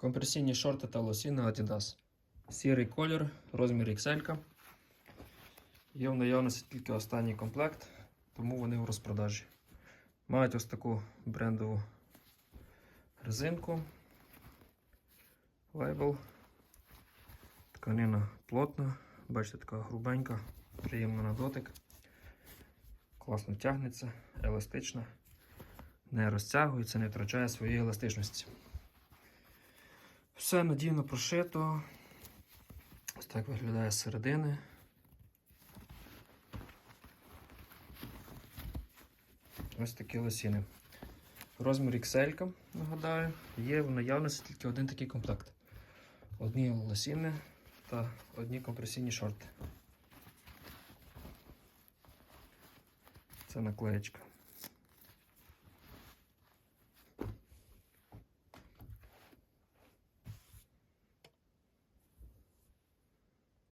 Компресійні шорти та лосіни Adidas. Сірий колір, розмір XL. Є в наявності тільки останній комплект, тому вони в розпродажі. Мають ось таку брендову резинку. Лейбл. Тканина плотна, бачите, така грубенька, приємна на дотик. Класно тягнеться, еластична, не розтягується, не втрачає своєї еластичності. Все надійно прошито. Ось так виглядає з середини. Ось такі лосіни. Розмір XL, нагадаю, є в наявності тільки один такий комплект. Одні лосіни та одні компресійні шорти. Це наклеєчка.